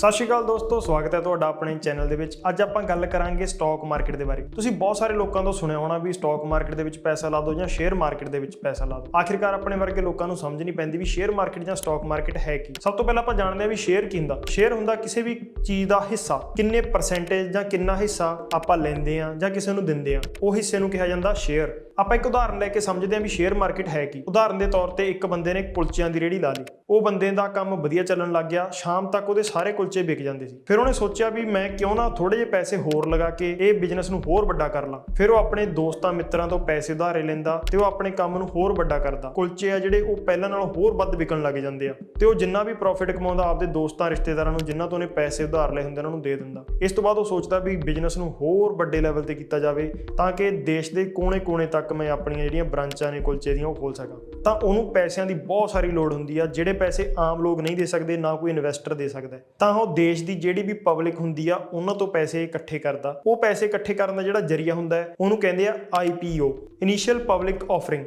ਸਤਿ ਸ਼੍ਰੀ ਅਕਾਲ ਦੋਸਤੋ, ਸਵਾਗਤ ਹੈ ਤੁਹਾਡਾ ਆਪਣੇ ਚੈਨਲ ਦੇ ਵਿੱਚ। ਅੱਜ ਆਪਾਂ ਗੱਲ ਕਰਾਂਗੇ ਸਟਾਕ ਮਾਰਕੀਟ ਦੇ ਬਾਰੇ। ਤੁਸੀਂ ਬਹੁਤ ਸਾਰੇ ਲੋਕਾਂ ਤੋਂ ਸੁਣਿਆ ਹੋਣਾ ਵੀ ਸਟਾਕ ਮਾਰਕੀਟ ਦੇ ਵਿੱਚ ਪੈਸਾ ਲਾ ਦਿਓ ਜਾਂ ਸ਼ੇਅਰ ਮਾਰਕੀਟ ਦੇ ਵਿੱਚ ਪੈਸਾ ਲਾ ਦਿਓ। ਆਖਿਰਕਾਰ ਆਪਣੇ ਵਰਗੇ ਲੋਕਾਂ ਨੂੰ ਸਮਝ ਨਹੀਂ ਪੈਂਦੀ ਵੀ ਸ਼ੇਅਰ ਮਾਰਕੀਟ ਜਾਂ ਸਟਾਕ ਮਾਰਕੀਟ ਹੈ ਕੀ। ਸਭ ਤੋਂ ਪਹਿਲਾਂ ਆਪਾਂ ਜਾਣਦੇ ਹਾਂ ਵੀ ਸ਼ੇਅਰ ਕੀ ਹੁੰਦਾ। ਸ਼ੇਅਰ ਹੁੰਦਾ ਕਿਸੇ ਵੀ ਚੀਜ਼ ਦਾ ਹਿੱਸਾ, ਕਿੰਨੇ ਪਰਸੈਂਟੇਜ ਜਾਂ ਕਿੰਨਾ ਹਿੱਸਾ ਆਪਾਂ ਲੈਂਦੇ ਆ ਜਾਂ ਕਿਸੇ ਨੂੰ ਦਿੰਦੇ ਆ ਉਹ ਹਿੱਸੇ ਨੂੰ ਕਿਹਾ ਜਾਂਦਾ ਸ਼ੇਅਰ ਆਪਾਂ ਇੱਕ ਉਦਾਹਰਨ ਲੈ ਕੇ ਸਮਝਦੇ ਹਾਂ ਵੀ ਸ਼ੇਅਰ ਮਾਰਕੀਟ ਹੈ ਕੀ। ਉਦਾਹਰਨ ਦੇ ਤੌਰ ਤੇ ਇੱਕ ਬੰਦੇ ਨੇ ਕੁਲਚਿਆਂ ਦੀ ਰੇਹੜੀ ਲਾ ਲਈ। ਉਹ ਬੰਦੇ ਦਾ ਕੰਮ ਵਧੀਆ ਚੱਲਣ ਲੱਗ ਗਿਆ, ਸ਼ਾਮ ਤੱਕ ਉਹਦੇ ਸਾਰੇ ਕੁਲਚੇ ਵਿਕ ਜਾਂਦੇ ਸੀ। ਫਿਰ ਉਹਨੇ ਸੋਚਿਆ ਵੀ ਮੈਂ ਕਿਉਂ ਨਾ ਥੋੜੇ ਜਿਹੇ ਪੈਸੇ ਹੋਰ ਲਗਾ ਕੇ ਇਹ ਬਿਜ਼ਨਸ ਨੂੰ ਹੋਰ ਵੱਡਾ ਕਰ ਲਾਂ। ਫਿਰ ਉਹ ਆਪਣੇ ਦੋਸਤਾਂ ਮਿੱਤਰਾਂ ਤੋਂ ਪੈਸੇ ਉਧਾਰੇ ਲੈਂਦਾ ਤੇ ਉਹ ਆਪਣੇ ਕੰਮ ਨੂੰ ਹੋਰ ਵੱਡਾ ਕਰਦਾ। ਕੁਲਚੇ ਆ ਜਿਹੜੇ ਉਹ ਪਹਿਲਾਂ ਨਾਲੋਂ ਹੋਰ ਵੱਧ ਵਿਕਣ ਲੱਗ ਜਾਂਦੇ ਆ। ਤੇ ਉਹ ਜਿੰਨਾ ਵੀ ਪ੍ਰੋਫਿਟ ਕਮਾਉਂਦਾ, ਆਪਦੇ ਦੋਸਤਾਂ, ਰਿਸ਼ਤੇਦਾਰਾਂ ਨੂੰ ਜਿਨ੍ਹਾਂ ਤੋਂ ਉਹਨੇ ਪੈਸੇ ਉਧਾਰ ਲਏ ਹੁੰਦੇ ਉਹਨਾਂ ਨੂੰ ਦੇ ਦਿੰਦਾ। ਇਸ ਤੋਂ ਬਾਅਦ ਉਹ ਸੋਚਦਾ ਵੀ ਬਿਜ਼ਨਸ ਨੂੰ ਹੋਰ ਵੱਡੇ ਲੈਵਲ ਤੇ ਕੀਤਾ ਜਾਵੇ ਤਾਂ ਕਿ ਦੇਸ਼ ਦੇ ਕੋਨੇ-ਕੋਨੇ ਤੱਕ ਮੈਂ ਆਪਣੀਆਂ ਜਿਹੜੀਆਂ ਬ੍ਰਾਂਚਾਂ ਨੇ ਕੁਲਚੇ ਦੀਆਂ ਉਹ ਖੋਲ ਸਕਾਂ। ਤਾਂ ਉਹਨੂੰ ਪੈਸਿਆਂ ਦੀ ਬਹੁਤ ਸਾਰੀ ਲੋੜ ਹੁੰਦੀ ਆ, ਜਿਹੜੇ ਪੈਸੇ ਆਮ ਲੋਕ ਨਹੀਂ ਦੇ ਸਕਦੇ, ਨਾ ਕੋਈ ਇਨਵੈਸਟਰ ਦੇ ਸਕਦਾ ਤਾਂ ਉਹ ਦੇਸ਼ ਦੀ ਜਿਹੜੀ ਵੀ ਪਬਲਿਕ ਹੁੰਦੀ ਆ, ਉਹਨਾਂ ਤੋਂ ਪੈਸੇ ਇਕੱਠੇ ਕਰਦਾ। ਉਹ ਪੈਸੇ ਇਕੱਠੇ ਕਰਨ ਦਾ ਜਿਹੜਾ ਜਰੀਆ ਹੁੰਦਾ ਹੈ, ਉਹਨੂੰ ਕਹਿੰਦੇ ਆ IPO ਇਨੀਸ਼ੀਅਲ ਪਬਲਿਕ ਆਫਰਿੰਗ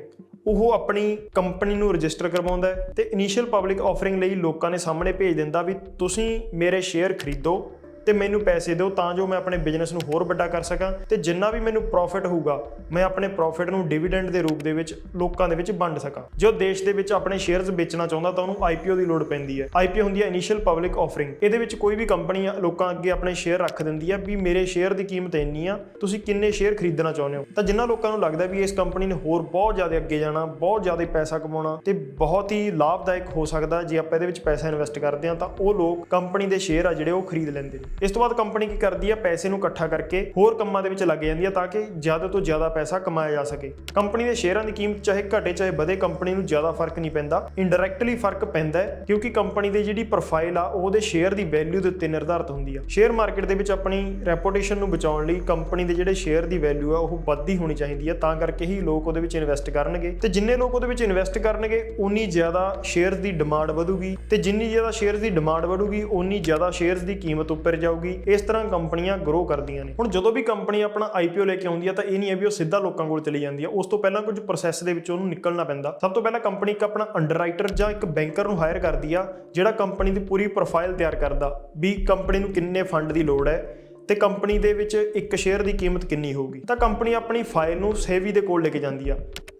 ਉਹ ਆਪਣੀ ਕੰਪਨੀ ਨੂੰ ਰਜਿਸਟਰ ਕਰਵਾਉਂਦਾ ਹੈ ਤੇ ਇਨੀਸ਼ੀਅਲ ਪਬਲਿਕ ਆਫਰਿੰਗ ਲਈ ਲੋਕਾਂ ਦੇ ਸਾਹਮਣੇ ਭੇਜ ਦਿੰਦਾ ਵੀ ਤੁਸੀਂ ਮੇਰੇ ਸ਼ੇਅਰ ਖਰੀਦੋ ਤੇ ਮੈਨੂੰ ਪੈਸੇ ਦਿਓ ਤਾਂ ਜੋ ਮੈਂ ਆਪਣੇ ਬਿਜ਼ਨਸ ਨੂੰ ਹੋਰ ਵੱਡਾ ਕਰ ਸਕਾਂ ਤੇ ਜਿੰਨਾ ਵੀ ਮੈਨੂੰ ਪ੍ਰੋਫਿਟ ਹੋਊਗਾ, ਮੈਂ ਆਪਣੇ ਪ੍ਰੋਫਿਟ ਨੂੰ ਡਿਵੀਡੈਂਡ ਦੇ ਰੂਪ ਦੇ ਵਿੱਚ ਲੋਕਾਂ ਦੇ ਵਿੱਚ ਵੰਡ ਸਕਾਂ। ਜੋ ਦੇਸ਼ ਦੇ ਵਿੱਚ ਆਪਣੇ ਸ਼ੇਅਰਸ ਵੇਚਣਾ ਚਾਹੁੰਦਾ ਤਾਂ ਉਹਨੂੰ IPO ਦੀ ਲੋੜ ਪੈਂਦੀ ਹੈ। IPO ਹੁੰਦੀ ਹੈ ਇਨੀਸ਼ੀਅਲ ਪਬਲਿਕ ਆਫਰਿੰਗ ਇਹਦੇ ਵਿੱਚ ਕੋਈ ਵੀ ਕੰਪਨੀ ਲੋਕਾਂ ਅੱਗੇ ਆਪਣੇ ਸ਼ੇਅਰ ਰੱਖ ਦਿੰਦੀ ਹੈ ਵੀ ਮੇਰੇ ਸ਼ੇਅਰ ਦੀ ਕੀਮਤ ਇੰਨੀ ਆ, ਤੁਸੀਂ ਕਿੰਨੇ ਸ਼ੇਅਰ ਖਰੀਦਣਾ ਚਾਹੁੰਦੇ ਹੋ? ਤਾਂ ਜਿਨ੍ਹਾਂ ਲੋਕਾਂ ਨੂੰ ਲੱਗਦਾ ਵੀ ਇਸ ਕੰਪਨੀ ਨੇ ਹੋਰ ਬਹੁਤ ਜ਼ਿਆਦਾ ਅੱਗੇ ਜਾਣਾ, ਬਹੁਤ ਜ਼ਿਆਦਾ ਪੈਸਾ ਕਮਾਉਣਾ ਤੇ ਬਹੁਤ ਹੀ ਲਾਭਦਾਇਕ ਹੋ ਸਕਦਾ, ਜੇ ਆਪਾਂ ਇਹਦੇ ਵਿੱਚ ਪੈਸਾ ਇਨਵੈਸਟ ਕਰਦੇ ਹਾਂ, ਤਾਂ ਉਹ ਲੋਕ ਕੰਪਨੀ ਦੇ ਸ਼ੇਅਰ ਆ ਜਿਹੜੇ ਉਹ ਖਰੀਦ ਲੈਂਦੇ ਨੇ। ਇਸ ਤੋਂ ਬਾਅਦ ਕੰਪਨੀ ਕੀ ਕਰਦੀ ਹੈ ਪੈਸੇ ਨੂੰ ਇਕੱਠਾ ਕਰਕੇ ਹੋਰ ਕੰਮਾਂ ਦੇ ਵਿੱਚ ਲੱਗ ਜਾਂਦੀ ਹੈ ਤਾਂ ਕਿ ਜ਼ਿਆਦਾ ਤੋਂ ਜ਼ਿਆਦਾ ਪੈਸਾ ਕਮਾਇਆ ਜਾ ਸਕੇ। ਕੰਪਨੀ ਦੇ ਸ਼ੇਅਰਾਂ ਦੀ ਕੀਮਤ ਚਾਹੇ ਘਟੇ ਚਾਹੇ ਵਧੇ, ਕੰਪਨੀ ਨੂੰ ਜ਼ਿਆਦਾ ਫ਼ਰਕ ਨਹੀਂ ਪੈਂਦਾ। ਇਨਡਾਇਰੈਕਟਲੀ ਫ਼ਰਕ ਪੈਂਦਾ ਹੈ, ਕਿਉਂਕਿ ਕੰਪਨੀ ਦੀ ਜਿਹੜੀ ਪ੍ਰੋਫਾਈਲ ਆ, ਉਹ ਉਹਦੇ ਸ਼ੇਅਰ ਦੀ ਵੈਲਿਊ ਦੇ ਉੱਤੇ ਨਿਰਧਾਰਤ ਹੁੰਦੀ ਆ। ਸ਼ੇਅਰ ਮਾਰਕੀਟ ਦੇ ਵਿੱਚ ਆਪਣੀ ਰੈਪੂਟੇਸ਼ਨ ਨੂੰ ਬਚਾਉਣ ਲਈ ਕੰਪਨੀ ਦੇ ਜਿਹੜੇ ਸ਼ੇਅਰ ਦੀ ਵੈਲਿਊ ਆ, ਉਹ ਵੱਧਦੀ ਹੋਣੀ ਚਾਹੀਦੀ ਹੈ ਤਾਂ ਕਰਕੇ ਹੀ ਲੋਕ ਉਹਦੇ ਵਿੱਚ ਇਨਵੈਸਟ ਕਰਨਗੇ। ਤੇ ਜਿੰਨੇ ਲੋਕ ਉਹਦੇ ਵਿੱਚ ਇਨਵੈਸਟ ਕਰਨਗੇ ਉਨੀ ਜ਼ਿਆਦਾ ਸ਼ੇਅਰਸ ਦੀ ਡਿਮਾਂਡ ਵਧੂਗੀ। ਤੇ ਜਿੰਨੀ ਜ਼ਿਆਦਾ ਸ਼ੇਅਰਸ ਦੀ ਡਿਮਾਂਡ ਵਧੂਗੀ ਉਨੀ ਜ਼ਿਆਦਾ ਸ਼ੇਅਰਸ ਦੀ ਕੀਮਤ ਉੱਪਰ ਜਾਊਗੀ, ਇਸ ਤਰ੍ਹਾਂ ਕੰਪਨੀਆਂ ਗਰੋ ਕਰਦੀਆਂ ਨੇ। ਹੁਣ ਜਦੋਂ ਵੀ ਕੰਪਨੀ ਆਪਣਾ ਆਈਪੀਓ ਲੈ ਕੇ ਆਉਂਦੀ ਆ, ਤਾਂ ਇਹ ਨਹੀਂ ਹੈ ਵੀ ਉਹ ਸਿੱਧਾ ਲੋਕਾਂ ਕੋਲ ਚਲੀ ਜਾਂਦੀ ਆ। ਉਸ ਤੋਂ ਪਹਿਲਾਂ ਕੁਝ ਪ੍ਰੋਸੈਸ ਦੇ ਵਿੱਚ ਉਹਨੂੰ ਨਿਕਲਣਾ ਪੈਂਦਾ। ਸਭ ਤੋਂ ਪਹਿਲਾਂ ਕੰਪਨੀ ਇੱਕ ਆਪਣਾ ਅੰਡਰਰਾਈਟਰ ਜਾਂ ਇੱਕ ਬੈਂਕਰ ਨੂੰ ਹਾਇਰ ਕਰਦੀ ਆ, ਜਿਹੜਾ ਕੰਪਨੀ ਦੀ ਪੂਰੀ ਪ੍ਰੋਫਾਈਲ ਤਿਆਰ ਕਰਦਾ ਵੀ ਕੰਪਨੀ ਨੂੰ ਕਿੰਨੇ ਫੰਡ ਦੀ ਲੋੜ ਹੈ ਤੇ ਕੰਪਨੀ ਦੇ ਵਿੱਚ ਇੱਕ ਸ਼ੇਅਰ ਦੀ ਕੀਮਤ ਕਿੰਨੀ ਹੋਊਗੀ। ਤਾਂ ਕੰਪਨੀ ਆਪਣੀ ਫਾਈਲ ਨੂੰ ਸੇਵੀ ਦੇ ਕੋਲ ਲੈ ਕੇ ਜਾਂਦੀ ਆ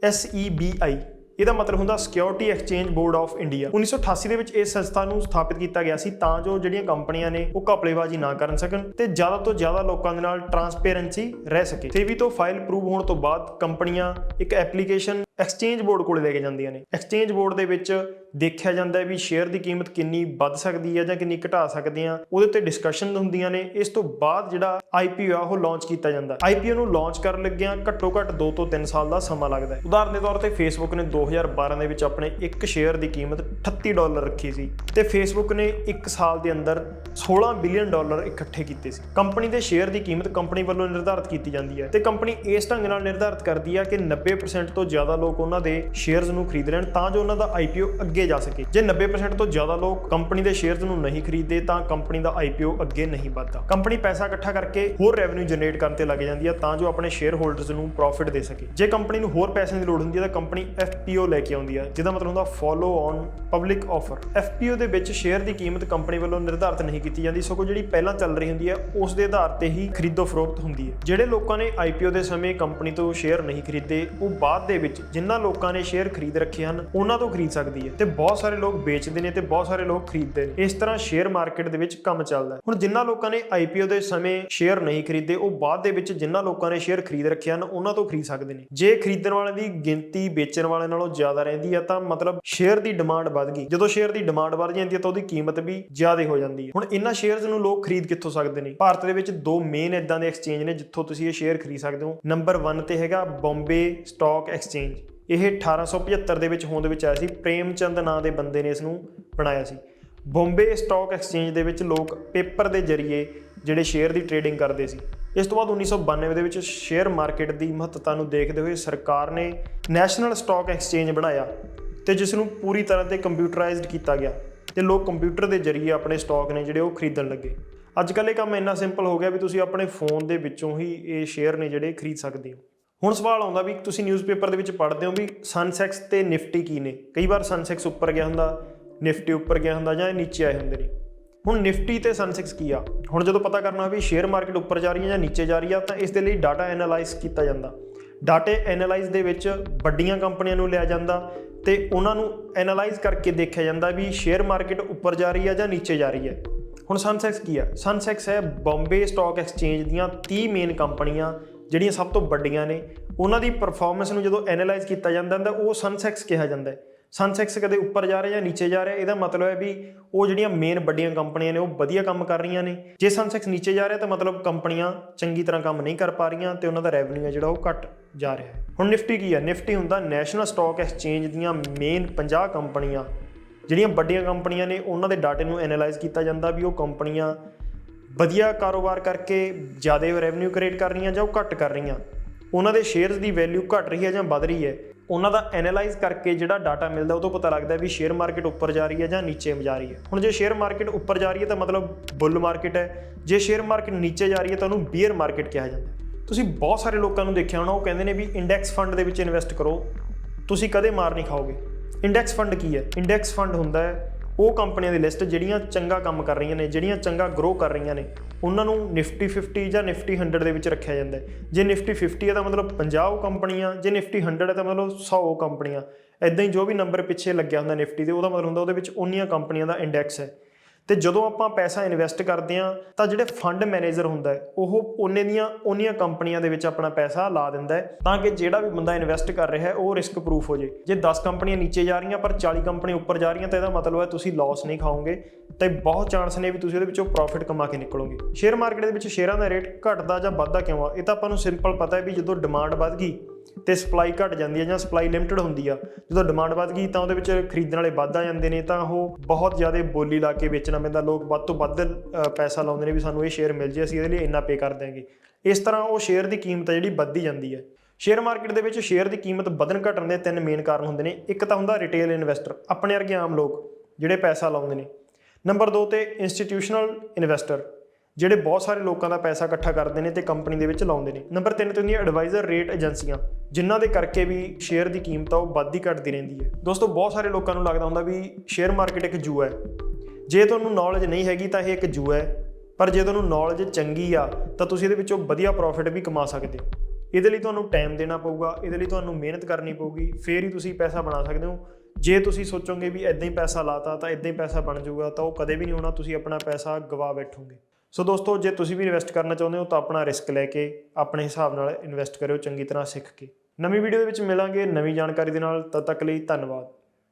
SEBI ਇਹਦਾ ਮਤਲਬ ਹੁੰਦਾ security exchange board of India 1988 ਦੇ ਵਿੱਚ ਇਸ ਸੰਸਥਾ ਨੂੰ ਸਥਾਪਿਤ ਕੀਤਾ ਗਿਆ ਸੀ ਤਾਂ ਜੋ ਜਿਹੜੀਆਂ ਕੰਪਨੀਆਂ ਨੇ ਉਹ ਘਪਲੇਬਾਜ਼ੀ ਨਾ ਕਰਨ ਸਕਣ ਤੇ ਜ਼ਿਆਦਾ ਤੋਂ ਜ਼ਿਆਦਾ ਲੋਕਾਂ ਦੇ ਨਾਲ ਟਰਾਂਸਪੇਰੈਂਸੀ ਰਹਿ ਸਕੇ। ਸੇਵੀ ਤੋਂ ਫਾਈਲ ਪ੍ਰੂਵ ਹੋਣ ਤੋਂ ਬਾਅਦ ਕੰਪਨੀਆਂ ਇੱਕ ਐਪਲੀਕੇਸ਼ਨ ਐਕਸਚੇਂਜ ਬੋਰਡ ਕੋਲੇ ਲੈ ਕੇ ਜਾਂਦੀਆਂ ਨੇ। ਐਕਸਚੇਂਜ ਬੋਰਡ ਦੇ ਵਿੱਚ ਦੇਖਿਆ ਜਾਂਦਾ ਹੈ ਵੀ ਸ਼ੇਅਰ ਦੀ ਕੀਮਤ ਕਿੰਨੀ ਵੱਧ ਸਕਦੀ ਹੈ ਜਾਂ ਕਿੰਨੀ ਘਟਾ ਸਕਦੇ ਆ ਉਹਦੇ ਉੱਤੇ ਡਿਸਕਸ਼ਨ ਹੁੰਦੀਆਂ ਨੇ। ਇਸ ਤੋਂ ਬਾਅਦ ਜਿਹੜਾ ਆਈਪੀਓ ਆ, ਉਹ ਲਾਂਚ ਕੀਤਾ ਜਾਂਦਾ। ਆਈਪੀਓ ਨੂੰ ਲਾਂਚ ਕਰਨ ਲੱਗਿਆਂ ਘੱਟੋ ਘੱਟ 2 ਤੋਂ 3 ਸਾਲ ਦਾ ਸਮਾਂ ਲੱਗਦਾ ਹੈ। ਉਦਾਹਰਨ ਦੇ ਤੌਰ ਤੇ ਫੇਸਬੁੱਕ ਨੇ 2012 ਦੇ ਵਿੱਚ ਆਪਣੇ ਇੱਕ ਸ਼ੇਅਰ ਦੀ ਕੀਮਤ 38 ਡਾਲਰ ਰੱਖੀ ਸੀ ਤੇ ਫੇਸਬੁੱਕ ਨੇ 1 ਸਾਲ ਦੇ ਅੰਦਰ 16 ਬਿਲੀਅਨ ਡਾਲਰ ਇਕੱਠੇ ਕੀਤੇ ਸੀ। ਕੰਪਨੀ ਦੇ ਸ਼ੇਅਰ ਦੀ ਕੀਮਤ ਕੰਪਨੀ ਵੱਲੋਂ ਨਿਰਧਾਰਤ ਕੀਤੀ ਜਾਂਦੀ ਹੈ ਤੇ ਕੰਪਨੀ ਇਸ ਢੰਗ ਨਾਲ ਨਿਰਧਾਰਤ ਕਰਦੀ ਹੈ ਕਿ 90% ਤੋਂ ਜ਼ਿਆਦਾ ਲੋਕ ਉਹਨਾਂ ਦੇ ਸ਼ੇਅਰਸ ਨੂੰ ਖਰੀਦ ਲੈਣ ਤਾਂ ਜੋ ਉਹਨਾਂ ਦਾ ਆਈਪੀਓ ਅੱਗੇ ਜਾ ਸਕੇ। ਜੇ 90% ਤੋਂ ਜ਼ਿਆਦਾ ਲੋਕ ਕੰਪਨੀ ਦੇ ਸ਼ੇਅਰਸ ਨੂੰ ਨਹੀਂ ਖਰੀਦਦੇ, ਤਾਂ ਕੰਪਨੀ ਦਾ ਆਈਪੀਓ ਅੱਗੇ ਨਹੀਂ ਵੱਧਦਾ। ਕੰਪਨੀ ਪੈਸਾ ਇਕੱਠਾ ਕਰਕੇ ਹੋਰ ਰੈਵਨਿਊ ਜਨਰੇਟ ਕਰਨ ਤੇ ਲੱਗ ਜਾਂਦੀ ਹੈ ਤਾਂ ਜੋ ਆਪਣੇ ਸ਼ੇਅਰ ਹੋਲਡਰਸ ਨੂੰ ਪ੍ਰੋਫਿਟ ਦੇ ਸਕੇ। ਜੇ ਕੰਪਨੀ ਨੂੰ ਹੋਰ ਪੈਸਿਆਂ ਦੀ ਲੋੜ ਹੁੰਦੀ ਹੈ ਤਾਂ ਕੰਪਨੀ ਐਫਪੀਓ ਲੈ ਕੇ ਆਉਂਦੀ ਹੈ ਜਿਹਦਾ ਮਤਲਬ ਹੁੰਦਾ follow on public offer FPO ਦੇ ਵਿੱਚ ਸ਼ੇਅਰ ਦੀ ਕੀਮਤ ਕੰਪਨੀ ਵੱਲੋਂ ਨਿਰਧਾਰਤ ਨਹੀਂ ਕੀਤੀ ਜਾਂਦੀ, ਸਗੋਂ ਜਿਹੜੀ ਪਹਿਲਾਂ ਚੱਲ ਰਹੀ ਹੁੰਦੀ ਹੈ ਉਸ ਦੇ ਆਧਾਰ ਤੇ ਹੀ ਖਰੀਦੋ ਫਰੋਖਤ ਹੁੰਦੀ ਹੈ ਜਿਹੜੇ ਲੋਕਾਂ ਨੇ ਆਈਪੀਓ ਦੇ ਸਮੇਂ ਕੰਪਨੀ ਤੋਂ ਸ਼ੇਅਰ ਨਹੀਂ ਖਰੀਦੇ, ਉਹ ਬਾਅਦ ਦੇ ਵਿੱਚ ਜਿਨ੍ਹਾਂ ਲੋਕਾਂ ਨੇ ਸ਼ੇਅਰ ਖਰੀਦ ਰੱਖੇ ਹਨ, ਉਹਨਾਂ ਤੋਂ ਖਰੀਦ ਸਕਦੀ ਹੈ। ਤੇ ਬਹੁਤ ਸਾਰੇ ਲੋਕ ਵੇਚਦੇ ਨੇ ਤੇ ਬਹੁਤ ਸਾਰੇ ਲੋਕ ਖਰੀਦਦੇ ਨੇ। ਇਸ ਤਰ੍ਹਾਂ ਸ਼ੇਅਰ ਮਾਰਕੀਟ ਦੇ ਵਿੱਚ ਕੰਮ ਚੱਲਦਾ ਹੈ। ਹੁਣ ਜਿਨ੍ਹਾਂ ਲੋਕਾਂ ਨੇ ਆਈਪੀਓ ਦੇ ਸਮੇਂ ਸ਼ੇਅਰ ਨਹੀਂ ਖਰੀਦੇ, ਉਹ ਬਾਅਦ ਦੇ ਵਿੱਚ ਜਿਨ੍ਹਾਂ ਲੋਕਾਂ ਨੇ ਸ਼ੇਅਰ ਖਰੀਦ ਰੱਖੇ ਹਨ, ਉਹਨਾਂ ਤੋਂ ਖਰੀਦ ਸਕਦੇ ਨੇ। ਜੇ ਖਰੀਦਣ ਵਾਲਿਆਂ ਦੀ ਗਿਣਤੀ ਵੇਚਣ ਵਾਲਿਆਂ ਨਾਲੋਂ ਜ਼ਿਆਦਾ ਰਹਿੰਦੀ ਹੈ, ਤਾਂ ਮਤਲਬ ਸ਼ੇਅਰ ਦੀ ਡਿਮਾਂਡ ਵੱਧ ਗਈ। ਜਦੋਂ ਸ਼ੇਅਰ ਦੀ ਡਿਮਾਂਡ ਵੱਧ ਜਾਂਦੀ ਹੈ, ਤਾਂ ਉਹਦੀ ਕੀਮਤ ਵੀ ਜ਼ਿਆਦਾ ਹੋ ਜਾਂਦੀ ਹੈ। ਹੁਣ ਇਹਨਾਂ ਸ਼ੇਅਰਸ ਨੂੰ ਲੋਕ ਖਰੀਦ ਕਿੱਥੋਂ ਸਕਦੇ ਨੇ? ਭਾਰਤ ਦੇ ਵਿੱਚ ਦੋ ਮੇਨ ਇਦਾਂ ਦੇ ਐਕਸਚੇਂਜ ਨੇ, ਜਿੱਥੋਂ ਤੁਸੀਂ ਇਹ ਸ਼ੇਅਰ ਖਰੀਦ ਸਕਦੇ ਹੋ। ਨੰਬਰ 1 ਤੇ ਹੈਗਾ ਬੰਬੇ ਸਟਾਕ ਐਕਸਚੇਂਜ ਇਹ 1875 ਦੇ ਵਿੱਚ ਹੋਂਦ ਵਿੱਚ ਆਇਆ ਸੀ। ਪ੍ਰੇਮਚੰਦ ਨਾਂ ਦੇ ਬੰਦੇ ਨੇ ਇਸ ਨੂੰ ਬਣਾਇਆ ਸੀ। ਬੰਬੇ ਸਟਾਕ ਐਕਸਚੇਂਜ ਦੇ ਵਿੱਚ ਲੋਕ ਪੇਪਰ ਦੇ ਜ਼ਰੀਏ ਜਿਹੜੇ ਸ਼ੇਅਰ ਦੀ ਟ੍ਰੇਡਿੰਗ ਕਰਦੇ ਸੀ। ਇਸ ਤੋਂ ਬਾਅਦ 1992 ਦੇ ਵਿੱਚ ਸ਼ੇਅਰ ਮਾਰਕੀਟ ਦੀ ਮਹੱਤਤਾ ਨੂੰ ਦੇਖਦੇ ਹੋਏ ਸਰਕਾਰ ਨੇ ਨੈਸ਼ਨਲ ਸਟਾਕ ਐਕਸਚੇਂਜ ਬਣਾਇਆ ਤੇ ਜਿਸ ਨੂੰ ਪੂਰੀ ਤਰ੍ਹਾਂ ਤੇ ਕੰਪਿਊਟਰਾਈਜ਼ਡ ਕੀਤਾ ਗਿਆ ਤੇ ਲੋਕ ਕੰਪਿਊਟਰ ਦੇ ਜ਼ਰੀਏ ਆਪਣੇ ਸਟਾਕ ਨੇ ਜਿਹੜੇ ਉਹ ਖਰੀਦਣ ਲੱਗੇ। ਅੱਜ ਕੱਲ੍ਹ ਇਹ ਕੰਮ ਇੰਨਾ ਸਿੰਪਲ ਹੋ ਗਿਆ ਵੀ ਤੁਸੀਂ ਆਪਣੇ ਫੋਨ ਦੇ ਵਿੱਚੋਂ ਹੀ ਇਹ ਸ਼ੇਅਰ ਨੇ ਜਿਹੜੇ ਖਰੀਦ ਸਕਦੇ ਹੋ। ਹੁਣ ਸਵਾਲ ਆਉਂਦਾ ਵੀ ਤੁਸੀਂ ਨਿਊਜ਼ਪੇਪਰ ਦੇ ਵਿੱਚ ਪੜ੍ਹਦੇ ਹੋ ਵੀ ਸਨਸੈਕਸ ਤੇ ਨਿਫਟੀ ਕੀ ਨੇ? ਕਈ ਵਾਰ ਸਨਸੈਕਸ ਉੱਪਰ ਗਿਆ ਹੁੰਦਾ, ਨਿਫਟੀ ਉੱਪਰ ਗਿਆ ਹੁੰਦਾ ਜਾਂ ਨੀਚੇ ਆਏ ਹੁੰਦੇ ਨੇ। ਹੁਣ ਨਿਫਟੀ ਤੇ ਸਨਸੈਕਸ ਕੀ ਆ? ਹੁਣ ਜਦੋਂ ਪਤਾ ਕਰਨਾ ਵੀ ਸ਼ੇਅਰ ਮਾਰਕੀਟ ਉੱਪਰ ਜਾ ਰਹੀ ਹੈ ਜਾਂ ਨੀਚੇ ਜਾ ਰਹੀ ਆ, ਤਾਂ ਇਸ ਦੇ ਲਈ ਡਾਟਾ ਐਨਾਲਾਈਜ਼ ਕੀਤਾ ਜਾਂਦਾ। ਡਾਟੇ ਐਨਾਲਾਈਜ਼ ਦੇ ਵਿੱਚ ਵੱਡੀਆਂ ਕੰਪਨੀਆਂ ਨੂੰ ਲਿਆ ਜਾਂਦਾ ਤੇ ਉਹਨਾਂ ਨੂੰ ਐਨਾਲਾਈਜ਼ ਕਰਕੇ ਦੇਖਿਆ ਜਾਂਦਾ ਵੀ ਸ਼ੇਅਰ ਮਾਰਕੀਟ ਉੱਪਰ ਜਾ ਰਹੀ ਹੈ ਜਾਂ ਨੀਚੇ ਜਾ ਰਹੀ ਹੈ। ਹੁਣ ਸਨਸੈਕਸ ਕੀ ਆ? ਸਨਸੈਕਸ ਹੈ ਬੰਬੇ ਸਟਾਕ ਐਕਸਚੇਂਜ ਦੀਆਂ 30 ਮੇਨ ਕੰਪਨੀਆਂ ਜਿਹੜੀਆਂ ਸਭ ਤੋਂ ਵੱਡੀਆਂ ਨੇ, ਉਹਨਾਂ ਦੀ ਪਰਫਾਰਮੈਂਸ ਨੂੰ ਜਦੋਂ ਐਨਾਲਾਈਜ਼ ਕੀਤਾ ਜਾਂਦਾ ਤਾਂ ਉਹ ਸਨਸੈਕਸ ਕਿਹਾ ਜਾਂਦਾ ਹੈ। ਸਨਸੈਕਸ ਕਦੇ ਉੱਪਰ ਜਾ ਰਿਹਾ ਜਾਂ ਨੀਚੇ ਜਾ ਰਿਹਾ, ਇਹਦਾ ਮਤਲਬ ਹੈ ਵੀ ਉਹ ਜਿਹੜੀਆਂ ਮੇਨ ਵੱਡੀਆਂ ਕੰਪਨੀਆਂ ਨੇ, ਉਹ ਵਧੀਆ ਕੰਮ ਕਰ ਰਹੀਆਂ ਨੇ। ਜੇ ਸਨਸੈਕਸ ਨੀਚੇ ਜਾ ਰਿਹਾ, ਤਾਂ ਮਤਲਬ ਕੰਪਨੀਆਂ ਚੰਗੀ ਤਰ੍ਹਾਂ ਕੰਮ ਨਹੀਂ ਕਰ ਪਾ ਰਹੀਆਂ ਤੇ ਉਹਨਾਂ ਦਾ ਰੈਵਨਿਊ ਹੈ ਜਿਹੜਾ ਉਹ ਘਟ ਜਾ ਰਿਹਾ ਹੈ। ਹੁਣ ਨਿਫਟੀ ਕੀ ਹੈ? ਨਿਫਟੀ ਹੁੰਦਾ ਨੈਸ਼ਨਲ ਸਟਾਕ ਐਕਸਚੇਂਜ ਦੀਆਂ ਮੇਨ 50 ਕੰਪਨੀਆਂ। ਜਿਹੜੀਆਂ ਵੱਡੀਆਂ ਕੰਪਨੀਆਂ ਨੇ, ਉਹਨਾਂ ਦੇ ਡਾਟੇ ਨੂੰ ਐਨਾਲਾਈਜ਼ ਕੀਤਾ ਜਾਂਦਾ ਵੀ ਉਹ ਕੰਪਨੀਆਂ ਵਧੀਆ ਕਾਰੋਬਾਰ ਕਰਕੇ ਜ਼ਿਆਦਾ ਰੈਵਨਿਊ ਕ੍ਰੀਏਟ ਕਰ ਰਹੀਆਂ ਜਾਂ ਉਹ ਘੱਟ ਕਰ ਰਹੀਆਂ, ਉਹਨਾਂ ਦੇ ਸ਼ੇਅਰਸ ਦੀ ਵੈਲਿਊ ਘਟ ਰਹੀ ਹੈ ਜਾਂ ਵੱਧ ਰਹੀ ਹੈ, ਉਹਨਾਂ ਦਾ ਐਨਾਲਾਈਜ਼ ਕਰਕੇ ਜਿਹੜਾ ਡਾਟਾ ਮਿਲਦਾ ਉਹ ਤੋਂ ਪਤਾ ਲੱਗਦਾ ਵੀ ਸ਼ੇਅਰ ਮਾਰਕੀਟ ਉੱਪਰ ਜਾ ਰਹੀ ਹੈ ਜਾਂ ਨੀਚੇ ਜਾ ਰਹੀ ਹੈ। ਹੁਣ ਜੇ ਸ਼ੇਅਰ ਮਾਰਕੀਟ ਉੱਪਰ ਜਾ ਰਹੀ ਹੈ ਤਾਂ ਮਤਲਬ ਬੁੱਲ ਮਾਰਕੀਟ ਹੈ, ਜੇ ਸ਼ੇਅਰ ਮਾਰਕੀਟ ਨੀਚੇ ਜਾ ਰਹੀ ਹੈ ਤਾਂ ਉਹਨੂੰ ਬੀਅਰ ਮਾਰਕੀਟ ਕਿਹਾ ਜਾਂਦਾ ਤੁਸੀਂ ਬਹੁਤ ਸਾਰੇ ਲੋਕਾਂ ਨੂੰ ਦੇਖਿਆ ਹੋਣਾ, ਉਹ ਕਹਿੰਦੇ ਨੇ ਵੀ ਇੰਡੈਕਸ ਫੰਡ ਦੇ ਵਿੱਚ ਇਨਵੈਸਟ ਕਰੋ, ਤੁਸੀਂ ਕਦੇ ਮਾਰ ਨਹੀਂ ਖਾਓਗੇ। ਇੰਡੈਕਸ ਫੰਡ ਕੀ ਹੈ? ਇੰਡੈਕਸ ਫੰਡ ਹੁੰਦਾ ਹੈ ਉਹ ਕੰਪਨੀਆਂ ਦੀ ਲਿਸਟ ਜਿਹੜੀਆਂ ਚੰਗਾ ਕੰਮ ਕਰ ਰਹੀਆਂ ਨੇ, ਜਿਹੜੀਆਂ ਚੰਗਾ ਗਰੋ ਕਰ ਰਹੀਆਂ ਨੇ, ਉਹਨਾਂ ਨੂੰ ਨਿਫਟੀ 50 ਜਾਂ ਨਿਫਟੀ 100 ਦੇ ਵਿੱਚ ਰੱਖਿਆ ਜਾਂਦਾ ਹੈ। ਜੇ ਨਿਫਟੀ 50 ਹੈ ਤਾਂ ਮਤਲਬ 50 ਕੰਪਨੀਆਂ, ਜੇ ਨਿਫਟੀ 100 ਹੈ ਤਾਂ ਮਤਲਬ 100 ਕੰਪਨੀਆਂ। ਐਦਾਂ ਹੀ ਜੋ ਵੀ ਨੰਬਰ ਪਿੱਛੇ ਲੱਗਿਆ ਹੁੰਦਾ ਨਿਫਟੀ ਦੇ, ਉਹਦਾ ਮਤਲਬ ਹੁੰਦਾ ਉਹਦੇ ਵਿੱਚ ਉਨੀਆਂ ਕੰਪਨੀਆਂ ਦਾ ਇੰਡੈਕਸ ਹੈ। ਤੇ ਜਦੋਂ ਆਪਾਂ ਪੈਸਾ ਇਨਵੈਸਟ ਕਰਦੇ ਆ ਤਾਂ ਜਿਹੜੇ ਫੰਡ ਮੈਨੇਜਰ ਹੁੰਦਾ ਉਹ ਉਹਨੇ ਦੀਆਂ ਉਹਨੀਆਂ ਕੰਪਨੀਆਂ ਦੇ ਵਿੱਚ ਆਪਣਾ ਪੈਸਾ ਲਾ ਦਿੰਦਾ ਹੈ, ਤਾਂ ਕਿ ਜਿਹੜਾ ਵੀ ਬੰਦਾ ਇਨਵੈਸਟ ਕਰ ਰਿਹਾ ਹੈ, ਉਹ ਰਿਸਕ ਪ੍ਰੂਫ ਹੋ ਜੇ। ਜੇ 10 ਕੰਪਨੀਆਂ ਨੀਚੇ ਜਾ ਰਹੀਆਂ, ਪਰ 40 ਕੰਪਨੀ ਉੱਪਰ ਜਾ ਰਹੀਆਂ, ਤਾਂ ਇਹਦਾ ਮਤਲਬ ਹੈ ਤੁਸੀਂ ਲਾਸ ਨਹੀਂ ਖਾਓਗੇ, ਤੇ ਬਹੁਤ ਚਾਂਸ ਨੇ ਵੀ ਤੁਸੀਂ ਉਹਦੇ ਵਿੱਚੋਂ ਪ੍ਰੋਫਿਟ ਕਮਾ ਕੇ ਨਿਕਲੋਗੇ। ਸ਼ੇਅਰ ਮਾਰਕੀਟ ਦੇ ਵਿੱਚ ਸ਼ੇਅਰਾਂ ਦਾ ਰੇਟ ਘਟਦਾ ਜਾਂ ਵੱਧਦਾ ਕਿਉਂ ਆ? ਇਹ ਤਾਂ ਆਪਾਂ ਨੂੰ ਸਿੰਪਲ ਪਤਾ ਹੈ ਵੀ ਜਦੋਂ ਡਿਮਾਂਡ ਵੱਧ ਗਈ ਤੇ ਸਪਲਾਈ ਘਟ ਜਾਂਦੀ ਹੈ ਜਾਂ ਸਪਲਾਈ ਲਿਮਟਿਡ ਹੁੰਦੀ ਆ, ਜਦੋਂ ਡਿਮਾਂਡ ਵੱਧ ਗਈ ਤਾਂ ਉਹਦੇ ਵਿੱਚ ਖਰੀਦਣ ਵਾਲੇ ਵੱਧ ਆ ਜਾਂਦੇ ਨੇ, ਤਾਂ ਉਹ ਬਹੁਤ ਜ਼ਿਆਦਾ ਬੋਲੀ ਲਾ ਕੇ ਵੇਚਣਾ ਪੈਂਦਾ, ਲੋਕ ਵੱਧ ਤੋਂ ਵੱਧ ਪੈਸਾ ਲਾਉਂਦੇ ਨੇ ਵੀ ਸਾਨੂੰ ਇਹ ਸ਼ੇਅਰ ਮਿਲ ਜੇ, ਅਸੀਂ ਇਹਦੇ ਲਈ ਇੰਨਾ ਪੇ ਕਰ ਦਿਆਂਗੇ। ਇਸ ਤਰ੍ਹਾਂ ਉਹ ਸ਼ੇਅਰ ਦੀ ਕੀਮਤ ਹੈ ਜਿਹੜੀ ਵੱਧਦੀ ਜਾਂਦੀ ਹੈ ਸ਼ੇਅਰ ਮਾਰਕੀਟ ਦੇ ਵਿੱਚ ਸ਼ੇਅਰ ਦੀ ਕੀਮਤ ਵਧਣ ਘਟਣ ਦੇ ਤਿੰਨ ਮੇਨ ਕਾਰਨ ਹੁੰਦੇ ਨੇ। ਇੱਕ ਤਾਂ ਹੁੰਦਾ ਰਿਟੇਲ ਇਨਵੈਸਟਰ ਆਪਣੇ ਵਰਗੇ ਆਮ ਲੋਕ ਜਿਹੜੇ ਪੈਸਾ ਲਾਉਂਦੇ ਨੇ। ਨੰਬਰ 2 ਤੇ ਇੰਸਟੀਟਿਊਸ਼ਨਲ ਇਨਵੈਸਟਰ ਜਿਹੜੇ ਬਹੁਤ ਸਾਰੇ ਲੋਕਾਂ ਦਾ ਪੈਸਾ ਇਕੱਠਾ ਕਰਦੇ ਨੇ ਤੇ ਕੰਪਨੀ ਦੇ ਵਿੱਚ ਲਾਉਂਦੇ ਨੇ। ਨੰਬਰ 3 ਤੇ ਹੁੰਦੀਆਂ ਐਡਵਾਈਜ਼ਰ ਰੇਟ ਏਜੰਸੀਆਂ ਜਿਨ੍ਹਾਂ ਦੇ ਕਰਕੇ ਵੀ ਸ਼ੇਅਰ ਦੀ ਕੀਮਤ ਆ ਉਹ ਵੱਧਦੀ ਘਟਦੀ ਰਹਿੰਦੀ ਹੈ। ਦੋਸਤੋ, ਬਹੁਤ ਸਾਰੇ ਲੋਕਾਂ ਨੂੰ ਲੱਗਦਾ ਹੁੰਦਾ ਵੀ ਸ਼ੇਅਰ ਮਾਰਕੀਟ ਇੱਕ ਜੂਆ ਹੈ। ਜੇ ਤੁਹਾਨੂੰ ਨੌਲੇਜ ਨਹੀਂ ਹੈਗੀ ਤਾਂ ਇਹ ਇੱਕ ਜੂਆ ਹੈ। ਪਰ ਜੇ ਤੁਹਾਨੂੰ ਨੌਲੇਜ ਚੰਗੀ ਆ, ਤਾਂ ਤੁਸੀਂ ਇਹਦੇ ਵਿੱਚੋਂ ਵਧੀਆ ਪ੍ਰੋਫਿਟ ਵੀ ਕਮਾ ਸਕਦੇ ਹੋ। ਇਹਦੇ ਲਈ ਤੁਹਾਨੂੰ ਟਾਈਮ ਦੇਣਾ ਪਊਗਾ, ਇਹਦੇ ਲਈ ਤੁਹਾਨੂੰ ਮਿਹਨਤ ਕਰਨੀ ਪਊਗੀ, ਫੇਰ ਹੀ ਤੁਸੀਂ ਪੈਸਾ ਬਣਾ ਸਕਦੇ ਹੋ। ਜੇ ਤੁਸੀਂ ਸੋਚੋਗੇ ਵੀ ਇਦਾਂ ਹੀ ਪੈਸਾ ਲਾਤਾ ਤਾਂ ਇਦਾਂ ਹੀ ਪੈਸਾ ਬਣ ਜਾਊਗਾ, ਤਾਂ ਉਹ ਕਦੇ ਵੀ ਨਹੀਂ ਹੋਣਾ, ਤੁਸੀਂ ਆਪਣਾ ਪੈਸਾ ਗਵਾ ਬੈਠੋਗੇ। ਸੋ ਦੋਸਤੋ, ਜੇ ਤੁਸੀਂ ਵੀ ਇਨਵੈਸਟ ਕਰਨਾ ਚਾਹੁੰਦੇ ਹੋ ਤਾਂ ਆਪਣਾ ਰਿਸਕ ਲੈ ਕੇ ਆਪਣੇ ਹਿਸਾਬ ਨਾਲ ਇਨਵੈਸਟ ਕਰਿਓ ਚੰਗੀ ਤਰ੍ਹਾਂ ਸਿੱਖ ਕੇ। ਨਵੀਂ ਵੀਡੀਓ ਦੇ ਵਿੱਚ ਮਿਲਾਂਗੇ। ਨਵੀਂ ਜਾਣਕਾਰੀ ਦੇ ਨਾਲ, ਤਦ ਤੱਕ ਲਈ ਧੰਨਵਾਦ।